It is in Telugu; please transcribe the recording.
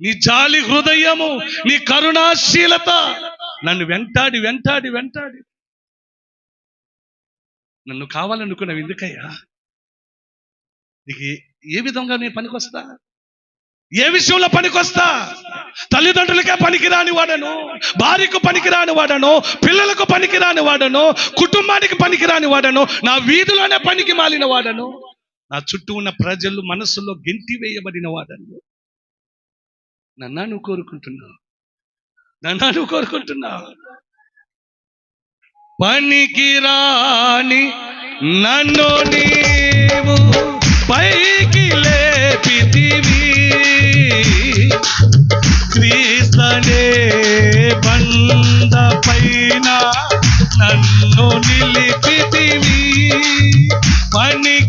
నీ జాలి హృదయము నీ కరుణాశీలత నన్ను వెంటాడి వెంటాడి వెంటాడి. నన్ను కావాలనుకున్నావు ఎందుకయ్యా? నీకు ఏ- విధంగా నేను పనికొస్తా? ఏ విషయంలో పనికొస్తా? తల్లిదండ్రులకే పనికిరాని వాడను భార్యకు పనికిరాని వాడను పిల్లలకు పనికిరాని వాడను కుటుంబానికి పనికిరాని వాడను నా వీధిలోనే పనికి మాలిన వాడను. నా చుట్టూ ఉన్న ప్రజలు మనసులో గెంటి వేయబడిన వాడను. నన్నా నువ్వు కోరుకుంటున్నావు. నన్నా నువ్వు కోరుకుంటున్నావు. పనికి రాని నన్ను నీవు పైకి లేపితివి. క్రీస్తనే బంద పైన నన్ను నిలిపితివి. పని